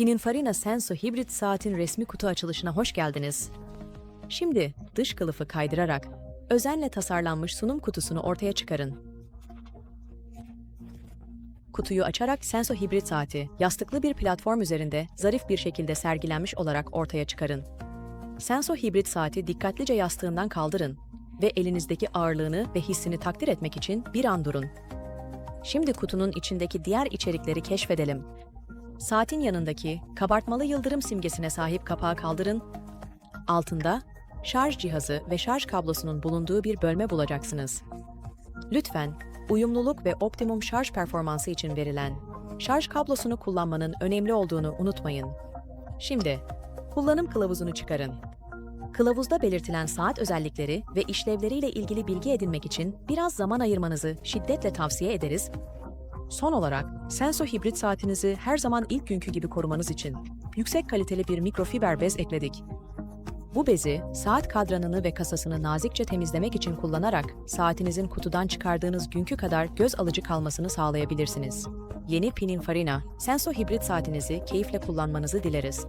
Pininfarina Senso hibrit saatin resmi kutu açılışına hoş geldiniz. Şimdi dış kılıfı kaydırarak özenle tasarlanmış sunum kutusunu ortaya çıkarın. Kutuyu açarak Senso hibrit saati yastıklı bir platform üzerinde zarif bir şekilde sergilenmiş olarak ortaya çıkarın. Senso hibrit saati dikkatlice yastığından kaldırın ve elinizdeki ağırlığını ve hissini takdir etmek için bir an durun. Şimdi kutunun içindeki diğer içerikleri keşfedelim. Saatin yanındaki kabartmalı yıldırım simgesine sahip kapağı kaldırın. Altında şarj cihazı ve şarj kablosunun bulunduğu bir bölme bulacaksınız. Lütfen uyumluluk ve optimum şarj performansı için verilen şarj kablosunu kullanmanın önemli olduğunu unutmayın. Şimdi kullanım kılavuzunu çıkarın. Kılavuzda belirtilen saat özellikleri ve işlevleriyle ilgili bilgi edinmek için biraz zaman ayırmanızı şiddetle tavsiye ederiz. Son olarak, Senso hibrit saatinizi her zaman ilk günkü gibi korumanız için yüksek kaliteli bir mikrofiber bez ekledik. Bu bezi, saat kadranını ve kasasını nazikçe temizlemek için kullanarak saatinizin kutudan çıkardığınız günkü kadar göz alıcı kalmasını sağlayabilirsiniz. Yeni Pininfarina, Senso hibrit saatinizi keyifle kullanmanızı dileriz.